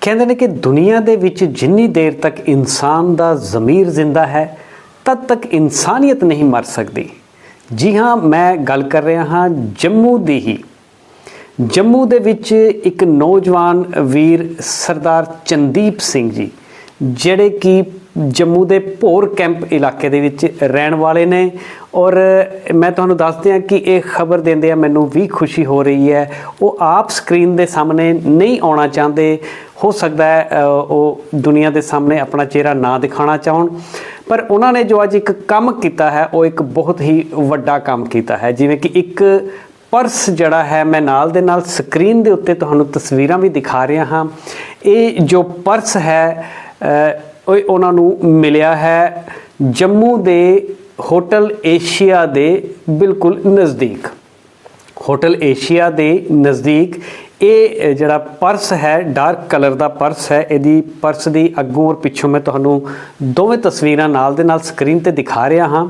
ਕਹਿੰਦੇ ਨੇ ਕਿ ਦੁਨੀਆ ਦੇ ਵਿੱਚ ਜਿੰਨੀ ਦੇਰ ਤੱਕ ਇਨਸਾਨ ਦਾ ਜ਼ਮੀਰ ਜ਼ਿੰਦਾ ਹੈ, ਤਦ ਤੱਕ ਇਨਸਾਨੀਅਤ ਨਹੀਂ ਮਰ ਸਕਦੀ। ਜੀ ਹਾਂ, ਮੈਂ ਗੱਲ ਕਰ ਰਿਹਾ ਹਾਂ ਜੰਮੂ ਦੀ ਹੀ। ਜੰਮੂ ਦੇ ਵਿੱਚ ਇੱਕ ਨੌਜਵਾਨ ਵੀਰ ਸਰਦਾਰ ਚੰਦੀਪ ਸਿੰਘ ਜੀ, ਜਿਹੜੇ ਕਿ ਜੰਮੂ ਦੇ ਭੋਰ ਕੈਂਪ ਇਲਾਕੇ ਦੇ ਵਿੱਚ ਰਹਿਣ ਵਾਲੇ ਨੇ। ਔਰ ਮੈਂ ਤੁਹਾਨੂੰ ਦੱਸ ਦਿਆਂ ਕਿ ਇਹ ਖਬਰ ਦਿੰਦੇ ਆ ਮੈਨੂੰ ਵੀ ਖੁਸ਼ੀ ਹੋ ਰਹੀ ਹੈ। ਉਹ ਆਪ ਸਕਰੀਨ ਦੇ ਸਾਹਮਣੇ ਨਹੀਂ ਆਉਣਾ ਚਾਹੁੰਦੇ। ਹੋ ਸਕਦਾ ਹੈ ਉਹ ਦੁਨੀਆ ਦੇ ਸਾਹਮਣੇ ਆਪਣਾ ਚਿਹਰਾ ਨਾ ਦਿਖਾਣਾ ਚਾਹਣ। ਪਰ ਉਹਨਾਂ ਨੇ ਜੋ ਅੱਜ ਇੱਕ ਕੰਮ ਕੀਤਾ ਹੈ, ਉਹ ਇੱਕ ਬਹੁਤ ਹੀ ਵੱਡਾ ਕੰਮ ਕੀਤਾ ਹੈ। ਜਿਵੇਂ ਕਿ ਇੱਕ ਪਰਸ ਜਿਹੜਾ ਹੈ, ਮੈਂ ਨਾਲ ਦੇ ਨਾਲ ਸਕਰੀਨ ਦੇ ਉੱਤੇ ਤੁਹਾਨੂੰ ਤਸਵੀਰਾਂ ਵੀ ਦਿਖਾ ਰਿਹਾ ਹਾਂ। ਇਹ ਜੋ ਪਰਸ ਹੈ ਉਹ ਉਹਨਾਂ ਨੂੰ ਮਿਲਿਆ ਹੈ ਜੰਮੂ ਦੇ ਹੋਟਲ ਏਸ਼ੀਆ ਦੇ ਬਿਲਕੁਲ ਨਜ਼ਦੀਕ। ਹੋਟਲ ਏਸ਼ੀਆ ਦੇ ਨਜ਼ਦੀਕ ਇਹ ਜਿਹੜਾ ਪਰਸ ਹੈ, ਡਾਰਕ ਕਲਰ ਦਾ ਪਰਸ ਹੈ, ਇਹਦੀ ਪਰਸ ਦੀ ਅੱਗੋਂ ਔਰ ਪਿੱਛੋਂ ਮੈਂ ਤੁਹਾਨੂੰ ਦੋਵੇਂ ਤਸਵੀਰਾਂ ਨਾਲ ਦੇ ਨਾਲ ਸਕਰੀਨ ਤੇ ਦਿਖਾ ਰਿਹਾ ਹਾਂ।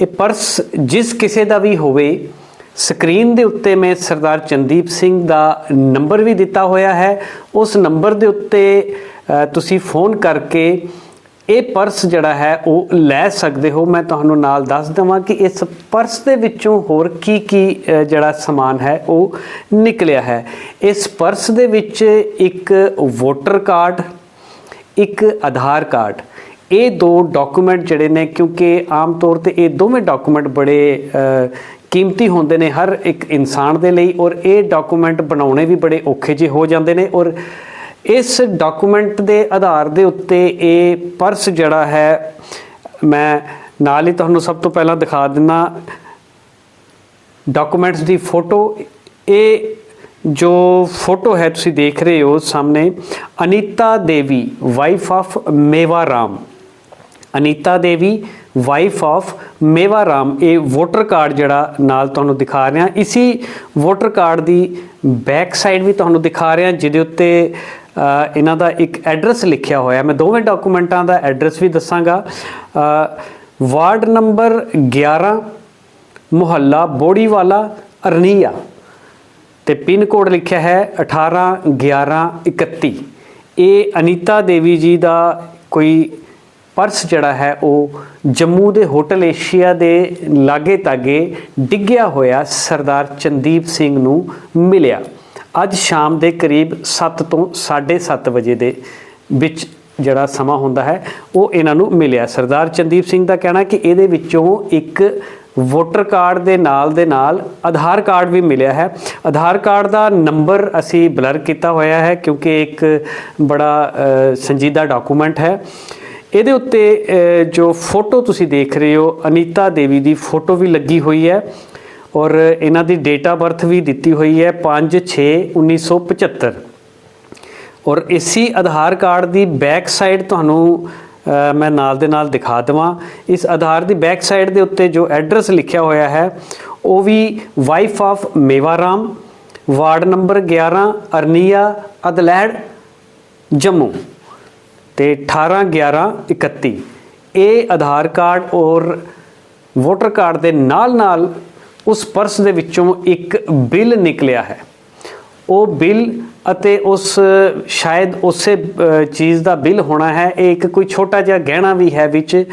ਇਹ ਪਰਸ ਜਿਸ ਕਿਸੇ ਦਾ ਵੀ ਹੋਵੇ, ਸਕਰੀਨ ਦੇ ਉੱਤੇ ਮੈਂ ਸਰਦਾਰ ਚੰਦੀਪ ਸਿੰਘ ਦਾ ਨੰਬਰ ਵੀ ਦਿੱਤਾ ਹੋਇਆ ਹੈ। ਉਸ ਨੰਬਰ ਦੇ ਉੱਤੇ ਤੁਸੀਂ ਫੋਨ ਕਰਕੇ ਇਹ ਪਰਸ ਜਿਹੜਾ ਹੈ ਉਹ ਲੈ ਸਕਦੇ ਹੋ। ਮੈਂ ਤੁਹਾਨੂੰ ਨਾਲ ਦੱਸ ਦਵਾਂ ਕਿ ਇਸ ਪਰਸ ਦੇ ਵਿੱਚੋਂ ਹੋਰ ਕੀ ਕੀ ਜਿਹੜਾ ਸਮਾਨ ਹੈ ਉਹ ਨਿਕਲਿਆ ਹੈ। ਇਸ ਪਰਸ ਦੇ ਵਿੱਚ ਇੱਕ ਵੋਟਰ ਕਾਰਡ, ਇੱਕ ਆਧਾਰ ਕਾਰਡ। ਇਹ ਦੋ ਡਾਕੂਮੈਂਟ ਜਿਹੜੇ ਨੇ, ਕਿਉਂਕਿ ਆਮ ਤੌਰ ਤੇ ਇਹ ਦੋਵੇਂ ਡਾਕੂਮੈਂਟ ਬੜੇ ਕੀਮਤੀ ਹੁੰਦੇ ਨੇ ਹਰ ਇੱਕ ਇਨਸਾਨ ਦੇ ਲਈ ਔਰ ਇਹ ਡਾਕੂਮੈਂਟ ਬਣਾਉਣੇ ਵੀ ਬੜੇ ਔਖੇ ਜਿਹੇ ਹੋ ਜਾਂਦੇ ਨੇ ਔਰ ਇਸ ਡਾਕੂਮੈਂਟ ਦੇ ਆਧਾਰ ਦੇ ਉੱਤੇ ਇਹ ਪਰਸ ਜਿਹੜਾ ਹੈ, ਮੈਂ ਨਾਲ ਹੀ ਤੁਹਾਨੂੰ ਸਭ ਤੋਂ ਪਹਿਲਾਂ ਦਿਖਾ ਦਿੰਦਾ। ਡਾਕੂਮੈਂਟਸ ਦੀ ਫੋਟੋ ਇਹ ਜੋ ਫੋਟੋ ਹੈ ਤੁਸੀਂ ਦੇਖ ਰਹੇ ਹੋ ਸਾਹਮਣੇ, Anita Devi wife of Mewa Ram Anita Devi wife of Mewa Ram, ਇਹ ਵੋਟਰ ਕਾਰਡ ਜਿਹੜਾ ਨਾਲ ਤੁਹਾਨੂੰ ਦਿਖਾ ਰਿਹਾ। ਇਸੀ ਵੋਟਰ ਕਾਰਡ ਦੀ ਬੈਕ ਸਾਈਡ ਵੀ ਤੁਹਾਨੂੰ ਦਿਖਾ ਰਿਹਾ, ਜਿਹਦੇ ਉੱਤੇ ਇਹਨਾਂ ਦਾ ਇੱਕ ਐਡਰੈਸ ਲਿਖਿਆ ਹੋਇਆ। ਮੈਂ ਦੋਵੇਂ ਡਾਕੂਮੈਂਟਾਂ ਦਾ ਐਡਰੈਸ ਵੀ ਦੱਸਾਂਗਾ। ਵਾਰਡ ਨੰਬਰ 11 ਮੁਹੱਲਾ ਬੋੜੀਵਾਲਾ, ਅਰਨੀਆ। ਤੇ ਪਿੰਨ ਕੋਡ ਲਿਖਿਆ ਹੈ 181131 ਇਹ ਅਨੀਤਾ ਦੇਵੀ ਜੀ ਦਾ ਕੋਈ ਪਰਸ ਜਿਹੜਾ ਹੈ ਉਹ ਜੰਮੂ ਦੇ ਹੋਟਲ ਏਸ਼ੀਆ ਦੇ ਲਾਗੇ ਤਾਗੇ ਡਿੱਗਿਆ ਹੋਇਆ ਸਰਦਾਰ ਚੰਦੀਪ ਸਿੰਘ ਨੂੰ ਮਿਲਿਆ। ਅੱਜ ਸ਼ਾਮ ਦੇ ਕਰੀਬ 7 ਤੋਂ 7:30 ਵਜੇ ਦੇ ਵਿੱਚ ਜਿਹੜਾ ਸਮਾਂ ਹੁੰਦਾ ਹੈ, ਉਹ ਇਹਨਾਂ ਨੂੰ ਮਿਲਿਆ। ਸਰਦਾਰ ਚੰਦੀਪ ਸਿੰਘ ਦਾ ਕਹਿਣਾ ਕਿ ਇਹਦੇ ਵਿੱਚੋਂ ਇੱਕ ਵੋਟਰ ਕਾਰਡ ਦੇ ਨਾਲ ਦੇ ਨਾਲ ਆਧਾਰ ਕਾਰਡ ਵੀ ਮਿਲਿਆ ਹੈ। ਆਧਾਰ ਕਾਰਡ ਦਾ ਨੰਬਰ ਅਸੀਂ ਬਲਰ ਕੀਤਾ ਹੋਇਆ ਹੈ ਕਿਉਂਕਿ ਇੱਕ ਬੜਾ ਸੰਜੀਦਾ ਡਾਕੂਮੈਂਟ ਹੈ। ਇਹਦੇ ਉੱਤੇ ਜੋ ਫੋਟੋ ਤੁਸੀਂ ਦੇਖ ਰਹੇ ਹੋ, ਅਨੀਤਾ ਦੇਵੀ ਦੀ ਫੋਟੋ ਵੀ ਲੱਗੀ ਹੋਈ ਹੈ ਔਰ ਇਹਨਾਂ ਦੀ ਡੇਟ ਆਫ ਬਰਥ ਵੀ ਦਿੱਤੀ ਹੋਈ ਹੈ 5/6/1975 ਔਰ ਇਸੀ ਆਧਾਰ ਕਾਰਡ ਦੀ ਬੈਕ ਸਾਈਡ ਤੁਹਾਨੂੰ ਮੈਂ ਨਾਲ ਦੇ ਨਾਲ ਦਿਖਾ ਦਵਾਂ। ਇਸ ਆਧਾਰ ਦੀ ਬੈਕ ਸਾਈਡ ਦੇ ਉੱਤੇ ਜੋ ਐਡਰੈਸ ਲਿਖਿਆ ਹੋਇਆ ਹੈ, ਉਹ ਵੀ wife of Mewaram, ward number 11 Arnia, Adlehar, Jammu. ਤੇ 18 11 31 ਇਹ ਆਧਾਰ ਕਾਰਡ ਔਰ ਵੋਟਰ ਕਾਰਡ ਦੇ ਨਾਲ ਨਾਲ ਉਸ ਪਰਸ ਦੇ ਵਿੱਚੋਂ ਇੱਕ ਬਿੱਲ ਨਿਕਲਿਆ ਹੈ। ਉਹ ਬਿੱਲ ਅਤੇ ਉਸ, ਸ਼ਾਇਦ ਉਸੇ ਚੀਜ਼ ਦਾ ਬਿੱਲ ਹੋਣਾ ਹੈ। ਇਹ ਇੱਕ ਕੋਈ ਛੋਟਾ ਜਿਹਾ ਗਹਿਣਾ ਵੀ ਹੈ ਵਿੱਚ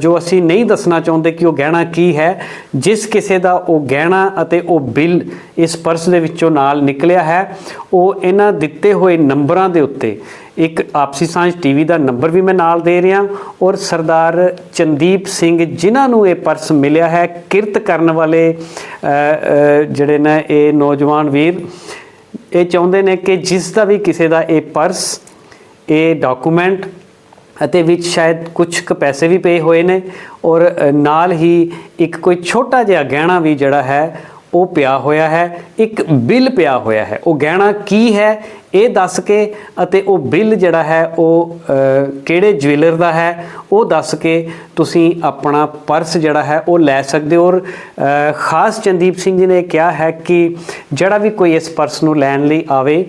ਜੋ ਅਸੀਂ ਨਹੀਂ ਦੱਸਣਾ ਚਾਹੁੰਦੇ ਕਿ ਉਹ ਗਹਿਣਾ ਕੀ ਹੈ। ਜਿਸ ਕਿਸੇ ਦਾ ਉਹ ਗਹਿਣਾ ਅਤੇ ਉਹ ਬਿੱਲ ਇਸ ਪਰਸ ਦੇ ਵਿੱਚੋਂ ਨਾਲ ਨਿਕਲਿਆ ਹੈ, ਉਹ ਇਹਨਾਂ ਦਿੱਤੇ ਹੋਏ ਨੰਬਰਾਂ ਦੇ ਉੱਤੇ। ਇੱਕ ਆਪਸੀ ਸਾਂਝ ਟੀਵੀ ਦਾ ਨੰਬਰ ਵੀ ਮੈਂ ਨਾਲ ਦੇ ਰਿਹਾ ਔਰ ਸਰਦਾਰ ਚੰਦੀਪ ਸਿੰਘ ਜਿਨ੍ਹਾਂ ਨੂੰ ਇਹ ਪਰਸ ਮਿਲਿਆ ਹੈ, ਕਿਰਤ ਕਰਨ ਵਾਲੇ ਜਿਹੜੇ ਨੇ ਇਹ ਨੌਜਵਾਨ ਵੀਰ ਇਹ ਚਾਹੁੰਦੇ ਨੇ ਕਿ ਜਿਸ ਦਾ ਵੀ ਕਿਸੇ ਦਾ ਇਹ ਪਰਸ, ਇਹ ਡਾਕੂਮੈਂਟ ਅਤੇ ਵਿੱਚ ਸ਼ਾਇਦ ਕੁਝ ਕੁ ਪੈਸੇ ਵੀ ਪਏ ਹੋਏ ਨੇ ਔਰ ਨਾਲ ਹੀ ਇੱਕ ਕੋਈ ਛੋਟਾ ਜਿਹਾ ਗਹਿਣਾ ਵੀ ਜਿਹੜਾ ਹੈ ਉਹ ਪਿਆ ਹੋਇਆ ਹੈ, ਇੱਕ ਬਿੱਲ ਪਿਆ ਹੋਇਆ ਹੈ। ਉਹ ਗਹਿਣਾ ਕੀ ਹੈ? ਇਹ ਦੱਸ ਕੇ ਅਤੇ ਉਹ ਬਿੱਲ ਜਿਹੜਾ ਹੈ, ਉਹ ਕਿਹੜੇ ਜਵੈਲਰ ਦਾ ਹੈ? ਉਹ ਦੱਸ ਕੇ ਤੁਸੀਂ ਆਪਣਾ ਪਰਸ ਜਿਹੜਾ ਹੈ, ਉਹ ਲੈ ਸਕਦੇ ਹੋ। ਔਰ ਖਾਸ ਚੰਦੀਪ ਸਿੰਘ ਜੀ ਨੇ ਕਿਹਾ ਹੈ ਕਿ ਜਿਹੜਾ ਵੀ ਕੋਈ ਇਸ ਪਰਸ ਨੂੰ ਲੈਣ ਲਈ ਆਵੇ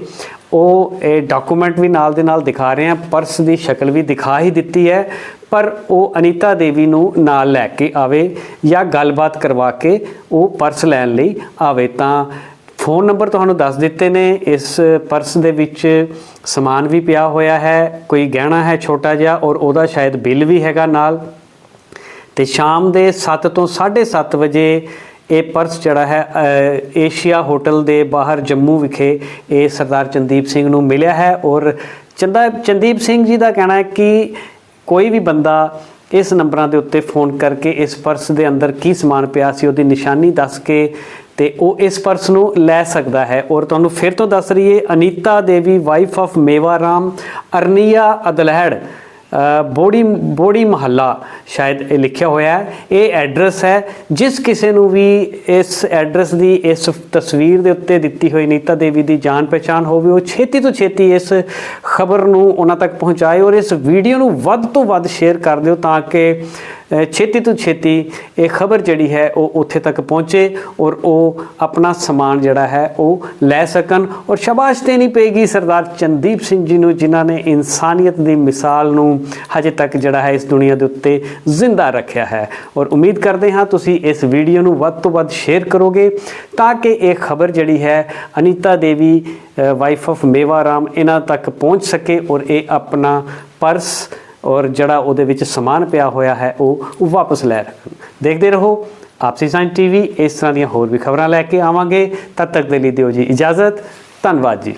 ਉਹ, ਇਹ ਡਾਕੂਮੈਂਟ ਵੀ ਨਾਲ ਦੇ ਨਾਲ ਦਿਖਾ ਰਹੇ ਆ ਪਰਸ ਦੀ ਸ਼ਕਲ ਵੀ ਦਿਖਾ ਹੀ ਦਿੱਤੀ ਹੈ, ਪਰ ਉਹ ਅਨੀਤਾ ਦੇਵੀ ਨੂੰ ਨਾਲ ਲੈ ਕੇ ਆਵੇ ਜਾਂ ਗੱਲਬਾਤ ਕਰਵਾ ਕੇ ਉਹ ਪਰਸ ਲੈਣ ਲਈ ਆਵੇ ਤਾਂ ਫੋਨ ਨੰਬਰ ਤੁਹਾਨੂੰ ਦੱਸ ਦਿੱਤੇ ਨੇ, ਇਸ ਪਰਸ ਦੇ ਵਿੱਚ ਸਮਾਨ ਵੀ ਪਿਆ ਹੋਇਆ ਹੈ, ਕੋਈ ਗਹਿਣਾ ਹੈ ਛੋਟਾ ਜਿਹਾ ਔਰ ਉਹਦਾ ਸ਼ਾਇਦ ਬਿੱਲ ਵੀ ਹੈਗਾ ਨਾਲ। ਤੇ ਸ਼ਾਮ ਦੇ 7 ਤੋਂ 7:30 ਵਜੇ ਇਹ ਪਰਸ ਜਿਹੜਾ ਹੈ ਏਸ਼ੀਆ ਹੋਟਲ ਦੇ ਬਾਹਰ ਜੰਮੂ ਵਿਖੇ ਇਹ ਸਰਦਾਰ ਚੰਦੀਪ ਸਿੰਘ ਨੂੰ ਮਿਲਿਆ ਹੈ ਔਰ ਚੰਦਾ, ਚੰਦੀਪ ਸਿੰਘ ਜੀ ਦਾ ਕਹਿਣਾ ਹੈ ਕਿ ਕੋਈ ਵੀ ਬੰਦਾ ਇਸ ਨੰਬਰਾਂ ਦੇ ਉੱਤੇ ਫੋਨ ਕਰਕੇ ਇਸ ਪਰਸ ਦੇ ਅੰਦਰ ਕੀ ਸਮਾਨ ਪਿਆ ਸੀ, ਉਹਦੀ ਨਿਸ਼ਾਨੀ ਦੱਸ ਕੇ ਤੇ ਉਹ ਇਸ ਪਰਸ ਨੂੰ ਲੈ ਸਕਦਾ ਹੈ। ਔਰ ਤੁਹਾਨੂੰ ਫਿਰ ਤੋਂ ਦੱਸ ਰਹੀਏ, ਅਨੀਤਾ ਦੇਵੀ ਵਾਈਫ ਆਫ ਮੇਵਾ ਰਾਮ ਅਰਨੀਆ ਅਦਲਹੜ। ਬੋੜੀ ਬੋੜੀ ਮਹੱਲਾ ਸ਼ਾਇਦ ਇਹ ਲਿਖਿਆ ਹੋਇਆ ਹੈ। ਇਹ ਐਡਰੈਸ ਹੈ। ਜਿਸ ਕਿਸੇ ਨੂੰ ਵੀ ਇਸ ਐਡਰੈਸ ਦੀ ਇਸ ਤਸਵੀਰ ਦੇ ਉੱਤੇ ਦਿੱਤੀ ਹੋਈ ਨੀਤਾ ਦੇਵੀ ਦੀ ਜਾਣ ਪਛਾਣ ਹੋਵੇ, ਉਹ ਛੇਤੀ ਤੋਂ ਛੇਤੀ ਇਸ ਖਬਰ ਨੂੰ ਉਹਨਾਂ ਤੱਕ ਪਹੁੰਚਾਏ ਔਰ ਇਸ ਵੀਡੀਓ ਨੂੰ ਵੱਧ ਤੋਂ ਵੱਧ ਸ਼ੇਅਰ ਕਰ ਦਿਓ ਤਾਂ ਕਿ ਛੇਤੀ ਤੋਂ ਛੇਤੀ ਇਹ ਖਬਰ ਜਿਹੜੀ ਹੈ ਉਹ ਉੱਥੇ ਤੱਕ ਪਹੁੰਚੇ ਔਰ ਉਹ ਆਪਣਾ ਸਮਾਨ ਜਿਹੜਾ ਹੈ ਉਹ ਲੈ ਸਕਣ ਔਰ ਸ਼ਾਬਾਸ਼ ਦੇਣੀ ਪਏਗੀ ਸਰਦਾਰ ਚੰਦੀਪ ਸਿੰਘ ਜੀ ਨੂੰ, ਜਿਨ੍ਹਾਂ ਨੇ ਇਨਸਾਨੀਅਤ ਦੀ ਮਿਸਾਲ ਨੂੰ ਹਜੇ ਤੱਕ ਜਿਹੜਾ ਹੈ ਇਸ ਦੁਨੀਆ ਦੇ ਉੱਤੇ ਜ਼ਿੰਦਾ ਰੱਖਿਆ ਹੈ। ਔਰ ਉਮੀਦ ਕਰਦੇ ਹਾਂ ਤੁਸੀਂ ਇਸ ਵੀਡੀਓ ਨੂੰ ਵੱਧ ਤੋਂ ਵੱਧ ਸ਼ੇਅਰ ਕਰੋਗੇ ਤਾਂ ਕਿ ਇਹ ਖਬਰ ਜਿਹੜੀ ਹੈ ਅਨੀਤਾ ਦੇਵੀ ਵਾਈਫ ਆਫ ਮੇਵਾ ਰਾਮ, ਇਹਨਾਂ ਤੱਕ ਪਹੁੰਚ ਸਕੇ ਔਰ ਇਹ ਆਪਣਾ ਪਰਸ ਔਰ ਜਿਹੜਾ ਉਹਦੇ ਵਿੱਚ ਸਮਾਨ ਪਿਆ ਹੋਇਆ ਹੈ, ਉਹ ਵਾਪਸ ਲੈ ਰੱਖਣ। ਦੇਖਦੇ ਰਹੋ, ਆਪਸੀ ਸਾਇੰਸ ਟੀਵੀ, ਇਸ ਤਰ੍ਹਾਂ ਦੀਆਂ ਹੋਰ ਵੀ ਖਬਰਾਂ ਲੈ ਕੇ ਆਵਾਂਗੇ। ਤਦ ਤੱਕ ਦੇ ਲਈ ਦਿਓ ਜੀ ਇਜਾਜ਼ਤ। ਧੰਨਵਾਦ ਜੀ।